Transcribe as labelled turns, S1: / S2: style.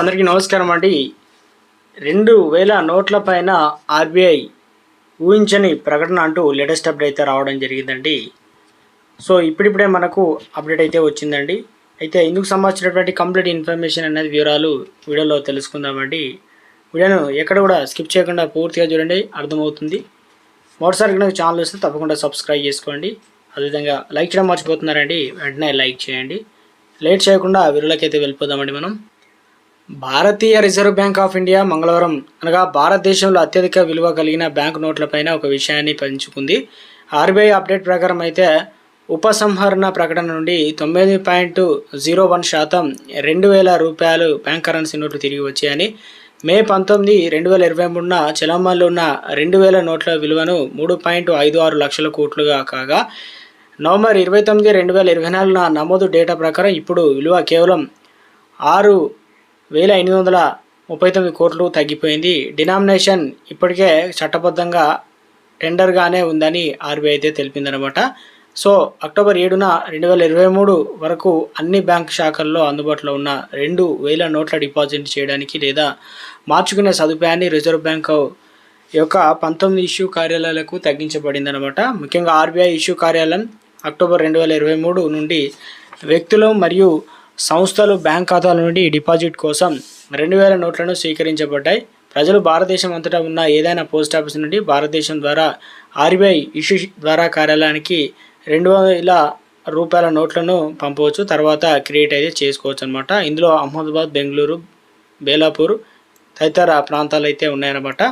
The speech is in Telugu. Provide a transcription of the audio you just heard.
S1: అందరికీ నమస్కారం అండి. రెండు వేల నోట్ల పైన ఆర్బీఐ ఊహించని ప్రకటన అంటూ లేటెస్ట్ అప్డేట్ అయితే రావడం జరిగిందండి. సో ఇప్పుడిప్పుడే మనకు అప్డేట్ అయితే వచ్చిందండి. అయితే ఇందుకు సంబంధించినటువంటి కంప్లీట్ ఇన్ఫర్మేషన్ అనేది వివరాలు వీడియోలో తెలుసుకుందామండి. వీడియోను ఎక్కడ కూడా స్కిప్ చేయకుండా పూర్తిగా చూడండి అర్థమవుతుంది. మొదటిసారి కనుక ఛానల్ వస్తే తప్పకుండా సబ్స్క్రైబ్ చేసుకోండి. అదేవిధంగా లైక్ చేయడం మర్చిపోతున్నారండి వెంటనే లైక్ చేయండి. లేట్ చేయకుండా వీరులకైతే అయితే వెళ్ళిపోదామండి మనం. భారతీయ రిజర్వ్ బ్యాంక్ ఆఫ్ ఇండియా మంగళవారం అనగా భారతదేశంలో అత్యధిక విలువ కలిగిన బ్యాంకు నోట్లపైన ఒక విషయాన్ని పంచుకుంది. ఆర్బీఐ అప్డేట్ ప్రకారం అయితే ఉపసంహరణ ప్రకటన నుండి తొమ్మిది పాయింట్ జీరో వన్ శాతం రెండు వేల రూపాయలు బ్యాంక్ కరెన్సీ నోట్లు తిరిగి వచ్చాయని మే పంతొమ్మిది రెండు వేల ఇరవై మూడున చలామణిలో ఉన్న రెండు వేల నోట్ల విలువను మూడు పాయింట్ ఐదు ఆరు లక్షల కోట్లుగా కాగా నవంబర్ ఇరవై తొమ్మిది రెండు వేల ఇరవై నాలుగున నమోదు డేటా ప్రకారం ఇప్పుడు విలువ కేవలం ఆరు వేల ఎనిమిది వందల ముప్పై తొమ్మిది కోట్లు తగ్గిపోయింది. డినామినేషన్ ఇప్పటికే చట్టబద్ధంగా టెండర్గానే ఉందని ఆర్బీఐ అయితే తెలిపిందనమాట. సో అక్టోబర్ ఏడున రెండు వేల ఇరవై మూడు వరకు అన్ని బ్యాంక్ శాఖల్లో అందుబాటులో ఉన్న రెండు వేల నోట్ల డిపాజిట్ చేయడానికి లేదా మార్చుకునే సదుపాయాన్ని రిజర్వ్ బ్యాంక్ యొక్క పంతొమ్మిది ఇష్యూ కార్యాలయాలకు తగ్గించబడిందనమాట. ముఖ్యంగా ఆర్బీఐ ఇష్యూ కార్యాలయం అక్టోబర్ రెండు వేల ఇరవై మూడు నుండి వ్యక్తులు మరియు సంస్థలు బ్యాంక్ ఖాతాల నుండి డిపాజిట్ కోసం రెండు వేల నోట్లను స్వీకరించబడ్డాయి. ప్రజలు భారతదేశం అంతటా ఉన్న ఏదైనా పోస్ట్ ఆఫీస్ నుండి భారతదేశం ద్వారా ఆర్బీఐ ఇష్యూ ద్వారా కార్యాలయానికి రెండు వేల రూపాయల నోట్లను పంపవచ్చు. తర్వాత క్రియేట్ అయితే చేసుకోవచ్చు అనమాట ఇందులో అహ్మదాబాద్ బెంగళూరు బేలాపూర్ తదితర ప్రాంతాలు అయితే ఉన్నాయన్నమాట.